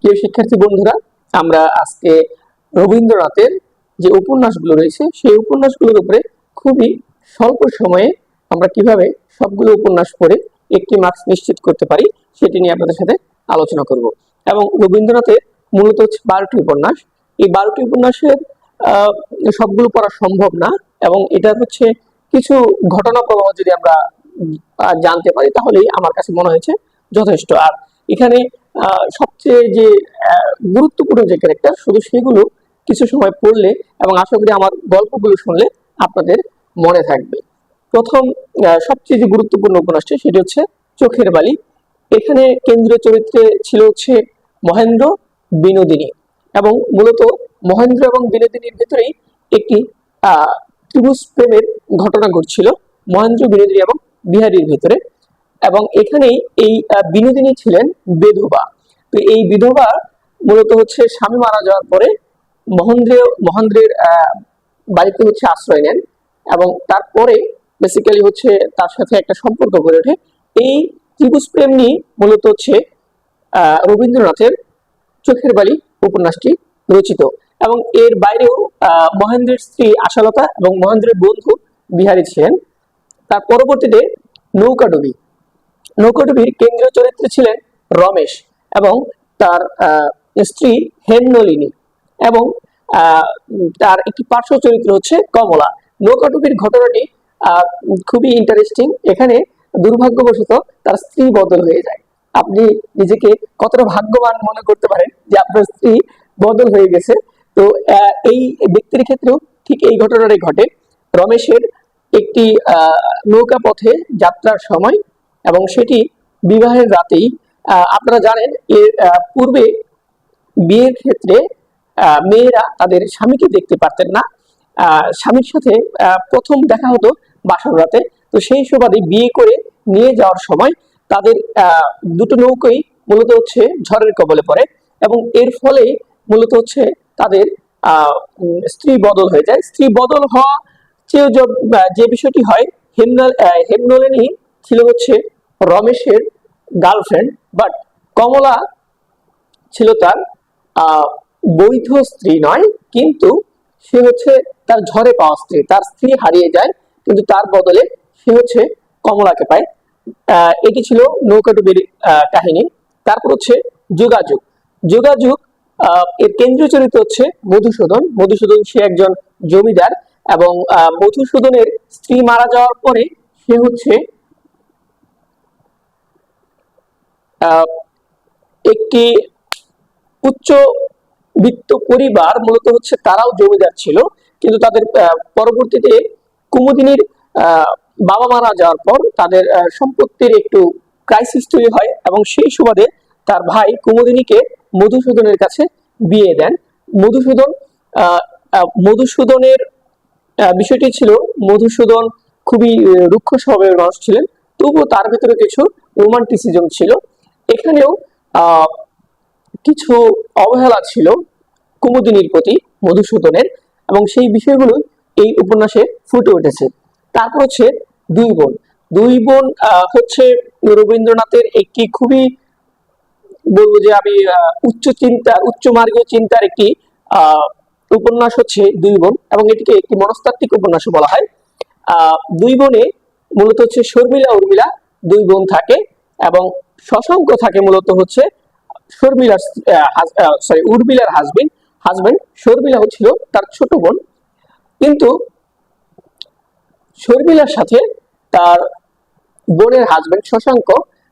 প্রিয় শিক্ষার্থী বন্ধুরা, আমরা আজকে রবীন্দ্রনাথের যে উপন্যাসগুলো রয়েছে, সেই উপন্যাসগুলোর উপরে খুবই স্বল্প সময়ে আমরা কীভাবে সবগুলো উপন্যাস পড়ে একটি মার্কস নিশ্চিত করতে পারি, সেটি নিয়ে আপনাদের সাথে আলোচনা করব। এবং রবীন্দ্রনাথের মূলত হচ্ছে বারোটি উপন্যাস। এই বারোটি উপন্যাসের সবগুলো পড়া সম্ভব না এবং এটার হচ্ছে কিছু ঘটনা প্রবাহ যদি আমরা জানতে পারি, তাহলেই আমার কাছে মনে হয়েছে যথেষ্ট। আর এখানে সবচেয়ে যে গুরুত্বপূর্ণ যে ক্যারেক্টার শুধু সেগুলো কিছু সময় পড়লে এবং আশা করি আমার গল্পগুলো শুনলে আপনাদের মনে থাকবে। প্রথম সবচেয়ে যে গুরুত্বপূর্ণ উপন্যাসটি সেটি হচ্ছে চোখের বালি। এখানে কেন্দ্রীয় চরিত্রে ছিল হচ্ছে মহেন্দ্র বিনোদিনী এবং মূলত মহেন্দ্র এবং বিনোদিনীর ভেতরেই একটি, আহ, ত্রিভুজ প্রেমের ঘটনা ঘটছিল মহেন্দ্র, বিনোদিনী এবং বিহারীর ভেতরে। এবং এখানেই এই বিনোদিনী ছিলেন বেধবা। তো এই বিধবা মূলত হচ্ছে স্বামী মারা যাওয়ার পরে মহেন্দ্র মহেন্দ্রের বাড়িতে হচ্ছে আশ্রয় নেন এবং তারপরে বেসিক্যালি হচ্ছে তার সাথে একটা সম্পর্ক গড়ে ওঠে। এই ত্রিভুজ প্রেম নিয়ে মূলত হচ্ছে রবীন্দ্রনাথের চোখের বালি উপন্যাসটি রচিত এবং এর বাইরেও মহেন্দ্রের স্ত্রী আশালতা এবং মহেন্দ্রের বন্ধু বিহারী ছিলেন। তার পরবর্তীতে নৌকাডুবি নৌকাডুবির কেন্দ্রীয় চরিত্রে ছিলেন রমেশ এবং তার স্ত্রী হেমনলিনী এবং তার একটি পার্শ্ব চরিত্র হচ্ছে কমলা। নৌকাডুবির ঘটনাটি খুবই ইন্টারেস্টিং এখানে দুর্ভাগ্যবশত তার স্ত্রী বদল হয়ে যায়। আপনি নিজেকে কতটা ভাগ্যবান মনে করতে পারেন যে আপনার স্ত্রী বদল হয়ে গেছে। তো এই ব্যক্তির ক্ষেত্রেও ঠিক এই ঘটনাটাই ঘটে। রমেশের একটি নৌকা পথে যাত্রার সময় এবং সেটি বিবাহের রাতেই আপনারা জানেন এর পূর্বে বিয়ের ক্ষেত্রে মেয়েরা তাদের স্বামীকে দেখতে পারতেন না। স্বামীর সাথে প্রথম দেখা হতো বাসর রাতে। তো সেই সুবাদে বিয়ে করে নিয়ে যাওয়ার সময় তাদের দুটো নৌকোই মূলত হচ্ছে ঝড়ের কবলে পড়ে এবং এর ফলে মূলত হচ্ছে তাদের স্ত্রী বদল হয়ে যায়। স্ত্রী বদল হওয়া চেয়েও যে- বিষয়টি হয়, হেমনল হেমনলিনী ছিল হচ্ছে রমেশের গার্লফ্রেন্ড বাট কমলা ছিল তার বৈধ স্ত্রী নয়, কিন্তু সে হচ্ছে তার ঝড়ে পাওয়া স্ত্রী, তার স্ত্রী হারিয়ে যায়, কিন্তু তার বদলে সে হচ্ছে কমলাকে পায়। এটি ছিল নৌকাডুবির কাহিনী। তারপর হচ্ছে যোগাযোগ। যোগাযোগ এর কেন্দ্রীয় চরিত্র হচ্ছে মধুসূদন। মধুসূদন সে একজন জমিদার এবং মধুসূদনের স্ত্রী মারা যাওয়ার পরে সে হচ্ছে একটি উচ্চ বিত্ত পরিবার, মূলত হচ্ছে তারাও জমিদার ছিল, কিন্তু তাদের পরবর্তীতে কুমুদিনীর বাবা মারা যাওয়ার পর তাদের সম্পত্তির একটু ক্রাইসিস তৈরি হয় এবং সেই সুবাদে তার ভাই কুমুদিনীকে মধুসূদনের কাছে বিয়ে দেন। মধুসূদন মধুসূদনের বিষয়টি ছিল মধুসূদন খুবই রুক্ষ স্বভাবের মানুষ ছিলেন, তবুও তার ভেতরে কিছু রোমান্টিসিজম ছিল। এখানেও কিছু অবহেলা ছিল কুমুদিনীর প্রতি মধুসূদনের এবং সেই বিষয়গুলো এই উপন্যাসে ফুটে উঠেছে। তারপর হচ্ছে দুই বোন। দুই বোন হচ্ছে রবীন্দ্রনাথের একটি খুবই বলব যে আমি উচ্চ চিন্তা, উচ্চ মার্গীয় চিন্তার একটি উপন্যাস হচ্ছে দুই বোন এবং এটিকে একটি মনস্তাত্ত্বিক উপন্যাস বলা হয়। দুই বোনে মূলত হচ্ছে শর্মিলা, উর্মিলা দুই বোন থাকে। এবং শশাঙ্ক থাকে মূলত হচ্ছে শর্মিলার সরি উর্মিলার হাজবেন্ড হাজবেন্ড শর্মিলা হচ্ছিল তার ছোট বোন। কিন্তু শর্মিলার সাথে তার বোনের হাজবেন্ড শশাঙ্ক,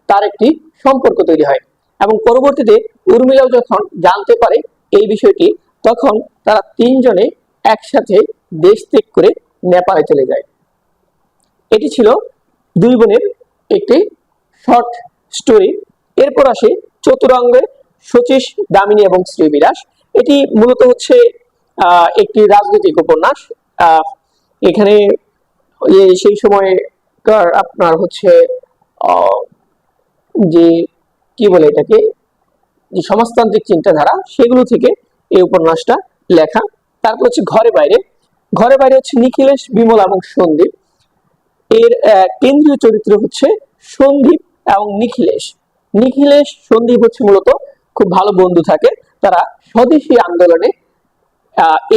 তার একটি সম্পর্ক তৈরি হয়। এবং পরবর্তীতে উর্মিলাও যখন জানতে পারে এই বিষয়টি, তখন তারা তিনজনে একসাথে দেশ ত্যাগ করে নেপালে চলে যায়। এটি ছিল দুই বোনের একটি শর্ট স্টোরি। এরপর আসে চতুরঙ্গে শচীশ দামিনী এবং শ্রীবিলাস এটি মূলত হচ্ছে একটি রাজনৈতিক উপন্যাস। এখানে সেই সময়কার আপনার হচ্ছে যে, কি বলে এটাকে, যে সমাজতান্ত্রিক চিন্তাধারা, সেগুলো থেকে এই উপন্যাসটা লেখা। তারপর হচ্ছে ঘরে বাইরে। ঘরে বাইরে হচ্ছে নিখিলেশ, বিমল এবং সন্দীপ। এর কেন্দ্রীয় চরিত্র হচ্ছে সন্দীপ এবং নিখিলেশ। নিখিলেশ, সন্দীপ হচ্ছে মূলত খুব ভালো বন্ধু থাকে। তারা স্বদেশী আন্দোলনে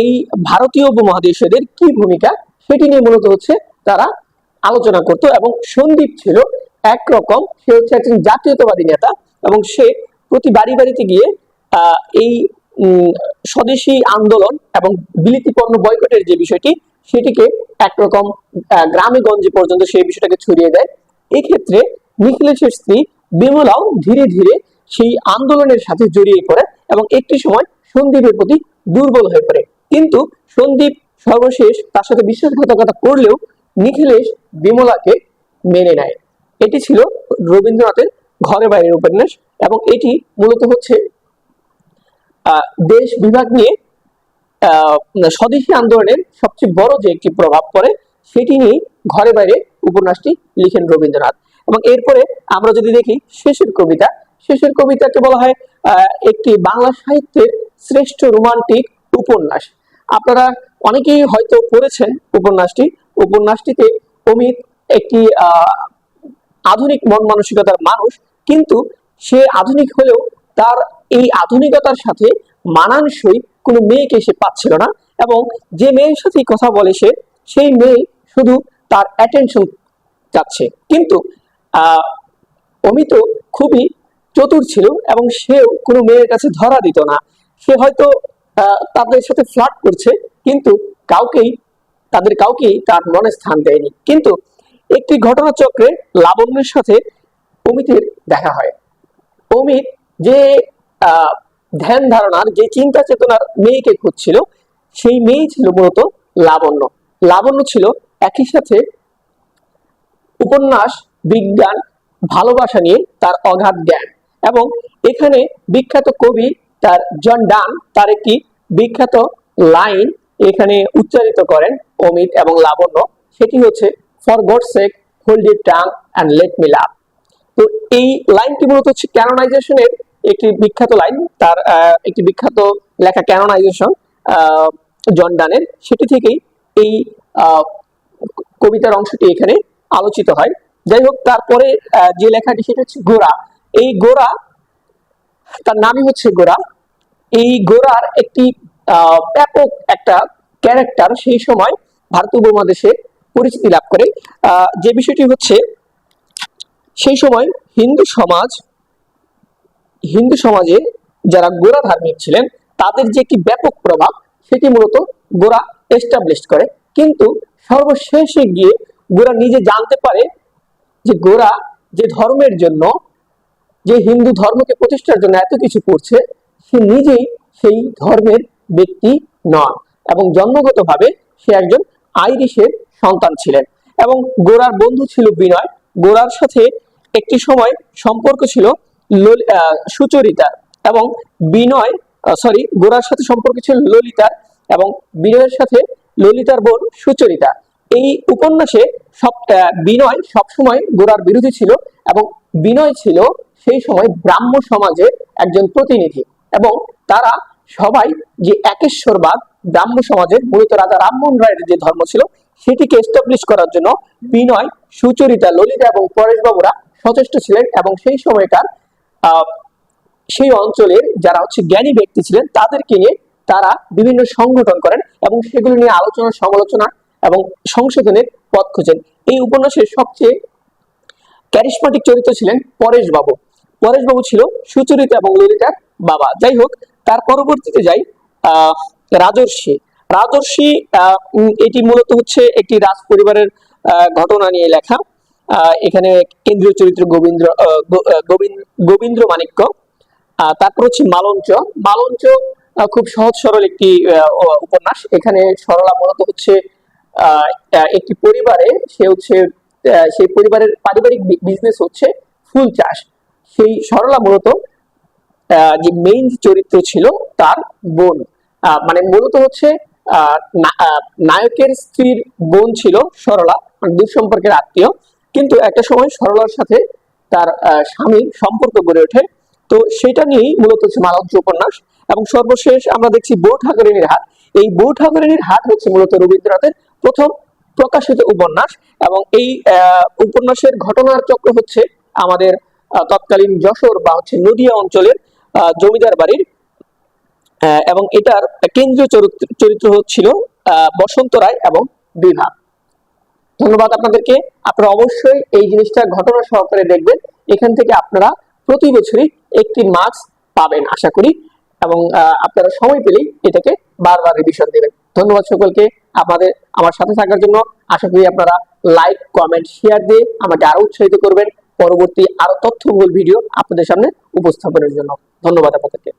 এই ভারতীয় উপমহাদেশীয়দের কি ভূমিকা সেটি নিয়ে মূলত হচ্ছে তারা আলোচনা করত এবং সন্দীপ ছিল একরকম, সে হচ্ছে একজন জাতীয়তাবাদী নেতা এবং সে প্রতি বাড়ি বাড়িতে গিয়ে এই স্বদেশী আন্দোলন এবং বিলিতি পণ্য বয়কটের যে বিষয়টি সেটিকে একরকম গ্রামে গঞ্জে পর্যন্ত সেই বিষয়টাকে ছড়িয়ে দেয়। এক্ষেত্রে নিখিলেশের স্ত্রী বিমলাও ধীরে ধীরে সেই আন্দোলনের সাথে জড়িয়ে পড়ে এবং একটি সময় সন্দীপের প্রতি দুর্বল হয়ে পড়ে। কিন্তু সন্দীপ সর্বশেষ তার সাথে বিশ্বাসঘাতকতা করলেও নিখিলেশ বিমলাকে মেনে নেয়। এটি ছিল রবীন্দ্রনাথের ঘরে বাইরের উপন্যাস এবং এটি মূলত হচ্ছে দেশ বিভাগ নিয়ে স্বদেশী আন্দোলনের সবচেয়ে বড় যে একটি প্রভাব পড়ে, সেটি নিয়ে ঘরে বাইরে উপন্যাসটি লিখেন রবীন্দ্রনাথ। এবং এরপরে আমরা যদি দেখি শেষের কবিতা, শেষের কবিতাকে বলা হয় একটি বাংলা সাহিত্যের শ্রেষ্ঠ রোমান্টিক উপন্যাস। আপনারা অনেকেই হয়তো পড়েছেন উপন্যাসটি। উপন্যাসটিতে অমিত একটি আধুনিক মন মানসিকতার মানুষ, কিন্তু সে আধুনিক হলেও তার এই আধুনিকতার সাথে মানানসই কোনো মেয়েকে সে পাচ্ছিল না এবং যে মেয়ের সাথে কথা বলে সে, সেই মেয়ে শুধু তার অ্যাটেনশন চাচ্ছে। কিন্তু অমিত খুবই চতুর ছিল এবং সেও কোনো মেয়ের কাছে ধরা দিত না। সে হয়তো তাদের সাথে ফ্লার্ট করছে, কিন্তু কাউকেই, তাদের কাউকেই তার মনে স্থান দেয়নি। কিন্তু একটি ঘটনাচক্রে লাবণ্যের সাথে অমিতের দেখা হয়। অমিত যে ধ্যান ধারণার, যে চিন্তা চেতনার মেয়েকে খুঁজছিল, সেই মেয়েই ছিল মূলত লাবণ্য। লাবণ্য ছিল একই সাথে উপন্যাস বিজ্ঞান, ভালোবাসা নিয়ে তার অগাধ জ্ঞান। এবং এখানে বিখ্যাত কবি তার জন ডান, তার একটি বিখ্যাত লাইন এখানে উচ্চারিত করেন অমিত এবং লাবণ্য। সেটি হচ্ছে for God sake hold it tongue and let me love তো এই লাইনটি মূলত হচ্ছে ক্যানোনাইজেশনের একটি বিখ্যাত লাইন। তার একটি বিখ্যাত লেখা ক্যানোনাইজেশন জন ডানের। সেটি থেকেই এই কবিতার অংশটি এখানে আলোচিত হয়। যাই হোক তারপরে যে লেখাটি সেটা হচ্ছে গোরা এই গোরা তার নামই হচ্ছে গোরা এই গোরার একটি ব্যাপক একটা ক্যারেক্টার সেই সময় ভারত উপমহাদেশে পরিচিতি লাভ করে। যে বিষয়টি হচ্ছে, সেই সময় হিন্দু সমাজ, হিন্দু সমাজে যারা গোরা ধার্মিক ছিলেন, তাদের যে একটি ব্যাপক প্রভাব, সেটি মূলত গোরা এস্টাবলিশ করে। কিন্তু সর্বশেষে গিয়ে গোরা নিজে জানতে পারে যে গোরা যে ধর্মের জন্য, যে হিন্দু ধর্মকে প্রতিষ্ঠার জন্য এত কিছু করছে, সে নিজেই সেই ধর্মের ব্যক্তি নন এবং জন্মগতভাবে সে একজন আইরিশের সন্তান ছিলেন এবং গোরার বন্ধু ছিল বিনয়। গোরার সাথে একটি সময় সম্পর্ক ছিল সুচরিতার এবং বিনয় সরি গোরার সাথে সম্পর্ক ছিল ললিতার এবং বিনয়ের সাথে ললিতার বোন সুচরিতা এই উপন্যাসে সব আহ, বিনয় সবসময় গোড়ার বিরোধী ছিল এবং বিনয় ছিল সেই সময় ব্রাহ্ম সমাজের একজন প্রতিনিধি এবং তারা সবাই যে একেশ্বরবাদ ব্রাহ্ম সমাজের মূলত রাজা রামমোহন রায়ের যে ধর্ম ছিল সেটিকে এস্টাবলিশ করার জন্য বিনয় সুচরিতা ললিতা এবং পরেশবাবুরা সচেষ্ট ছিলেন এবং সেই সময়কার সেই অঞ্চলের যারা হচ্ছে জ্ঞানী ব্যক্তি ছিলেন তাদেরকে নিয়ে তারা বিভিন্ন সংগঠন করেন এবং সেগুলো নিয়ে আলোচনা সমালোচনা এবং সংশোধনের পথ খোঁজেন। এই উপন্যাসের সবচেয়ে ক্যারিসমাটিক চরিত্র ছিলেন পরেশ বাবু পরেশ বাবু ছিল সুচরিতা এবং ললিতার বাবা। যাই হোক, তার পরবর্তীতে যাই রাজর্ষি। রাজর্ষি এটি মূলত হচ্ছে একটি রাজ পরিবারের ঘটনা নিয়ে লেখা। এখানে কেন্দ্রীয় চরিত্র গোবিন্দ্র গোবিন্দ্র মাণিক্য। তারপর হচ্ছে মালঞ্চ। মালঞ্চ খুব সহজ সরল একটি উপন্যাস। এখানে সরলা মূলত হচ্ছে একটি পরিবারে সে হচ্ছে সেই পরিবারের পারিবারিক বিজনেস হচ্ছে ফুল চাষ। সেই সরলা মূলত যে মেইন চরিত্র ছিল তার বোন। মানে মূলত হচ্ছে নায়কের স্ত্রীর বোন ছিল সরলা মানে দূর সম্পর্কের আত্মীয়। কিন্তু একটা সময় সরলার সাথে তার স্বামীর সম্পর্ক গড়ে ওঠে। তো সেটা নিয়েই মূলত হচ্ছে মালঞ্চ উপন্যাস। এবং সর্বশেষ আমরা দেখছি বউ ঠাকুরিনীর হাট। এই বউ ঠাকুরিনীর হাট হচ্ছে মূলত রবীন্দ্রনাথের প্রথম প্রকাশিত উপন্যাস এবং এই উপন্যাসের ঘটনার চক্র হচ্ছে আমাদের তৎকালীন যশোর বা হচ্ছে নদিয়া অঞ্চলের জমিদার বাড়ির এবং এটার কেন্দ্রীয় চরিত্র হচ্ছিল বসন্ত রায় এবং বিভা। ধন্যবাদ আপনাদেরকে। আপনারা অবশ্যই এই জিনিসটা ঘটনা সহকারে দেখবেন। এখান থেকে আপনারা প্রতি বছরই একটি মার্কস পাবেন, আশা করি। এবং আপনারা সময় পেলেই এটাকে বারবার রিভিশন দেবেন। ধন্যবাদ সকলকে। আপনাদের আমার সাথে থাকার জন্য আশা করি আপনারা লাইক কমেন্ট শেয়ার দিয়ে আমাকে আরও উৎসাহিত করবেন। পরবর্তী আরও তথ্যবহুল ভিডিও আপনাদের সামনে উপস্থাপনের জন্য। ধন্যবাদ আপনাদেরকে।